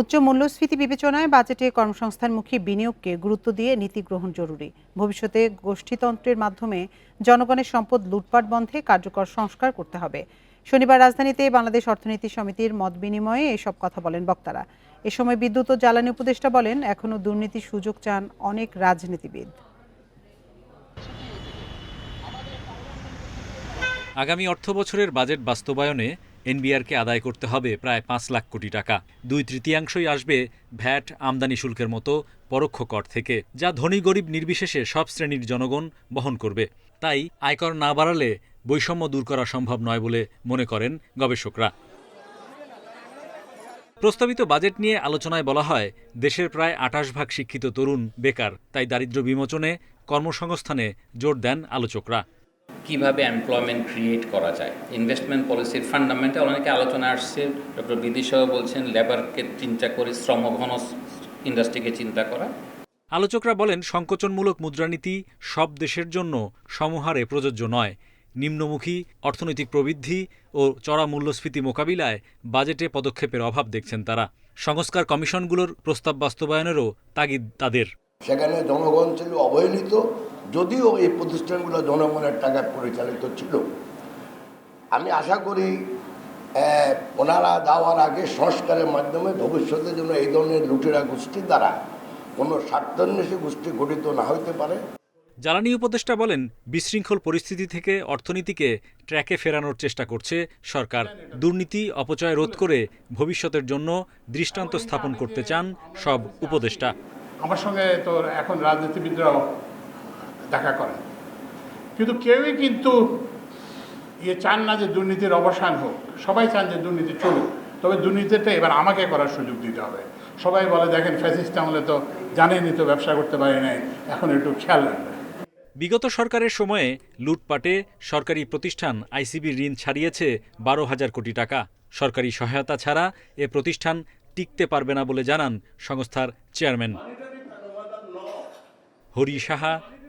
উচ্চ মূল্যস্ফীতি বিবেচনায় বাজেটে কর্মসংস্থানমুখী বিনিয়োগকে গুরুত্ব দিয়ে নীতি গ্রহণ জরুরি। ভবিষ্যতে গোষ্ঠীতন্ত্রের মাধ্যমে জনগণের সম্পদ লুটপাট বন্ধে কার্যকর সংস্কার করতে হবে। শনিবার রাজধানীতে বাংলাদেশ অর্থনীতি সমিতির মত বিনিময়ে এসব কথা বলেন বক্তারা। এ সময় বিদ্যুৎ ও জ্বালানি উপদেষ্টা বলেন, এখনও দুর্নীতির সুযোগ চান অনেক রাজনীতিবিদ। আগামী অর্থবছরের বাজেট বাস্তবায়নে এনবিআরকে আদায় করতে হবে প্রায় পাঁচ লাখ কোটি টাকা। দুই তৃতীয়াংশই আসবে ভ্যাট আমদানি শুল্কের মতো পরোক্ষ কর থেকে, যা ধনী গরিব নির্বিশেষে সব শ্রেণির জনগণ বহন করবে। তাই আয়কর না বাড়ালে বৈষম্য দূর করা সম্ভব নয় বলে মনে করেন গবেষকরা। প্রস্তাবিত বাজেট নিয়ে আলোচনায় বলা হয়, দেশের প্রায় আটাশ ভাগ শিক্ষিত তরুণ বেকার, তাই দারিদ্র্য বিমোচনে কর্মসংস্থানে জোর দেন আলোচকরা। কীভাবে এমপ্লয়মেন্ট ক্রিয়েট করা যায়? ইনভেস্টমেন্ট পলিসির ফান্ডামেন্টাল অনেকে আলোচনা আসছে ডক্টর বিদিশাহ বলছেন লেবারকে চিন্তা করে শ্রমঘন ইন্ডাস্ট্রিকে চিন্তা করা। আলোচকরা বলেন সংকোচনমূলক মুদ্রানীতি সব দেশের জন্য সমহারে প্রযোজ্য নয়। নিম্নমুখী অর্থনৈতিক প্রবৃদ্ধি ও চড়া মূল্যস্ফীতি মোকাবিলায় বাজেটে পদক্ষেপের অভাব দেখছেন তারা। সংস্কার কমিশনগুলোর প্রস্তাব বাস্তবায়নেরও তাগিদ তাদের। সেখানে জনগণ ছিল অবহেলিত যদিও এই প্রতিষ্ঠানগুলো জনগণের টাকায় পরিচালিত ছিল আমি আশা করি ওনারা যাওয়ার আগে সংস্কারের মাধ্যমে ভবিষ্যতের জন্য এই ধরনের লুটেরা গোষ্ঠীর দ্বারা কোনো স্বার্থান্বেষী গোষ্ঠী গঠিত না হতে পারে। জ্বালানি উপদেষ্টা বলেন বিশৃঙ্খল পরিস্থিতি থেকে অর্থনীতিকে ট্র্যাকে ফেরানোর চেষ্টা করছে সরকার। দুর্নীতি অপচয় রোধ করে ভবিষ্যতের জন্য দৃষ্টান্ত স্থাপন করতে চান সব উপদেষ্টা। আমার সঙ্গে তো এখন রাজনীতিবিদরাও দেখা করেন। কিন্তু কেউই কিন্তু ইয়ে চান না যে দুর্নীতির অবসান হোক। সবাই চান যে দুর্নীতি চলুক। তবে দুর্নীতিটা এবার আমাকে করার সুযোগ দিতে হবে। সবাই বলে, দেখেন, ফ্যাসিস্ট আমলে তো জানেনই তো ব্যবসা করতে পারি নাই। এখন একটু খেয়াল রাখবে বিগত সরকারের সময়ে লুটপাটে সরকারি প্রতিষ্ঠান আইসিবি ঋণ ছাড়িয়েছে বারো হাজার কোটি টাকা। সরকারি সহায়তা ছাড়া এ প্রতিষ্ঠান টিকতে পারবে না বলে জানান সংস্থার chairman. Hari Saha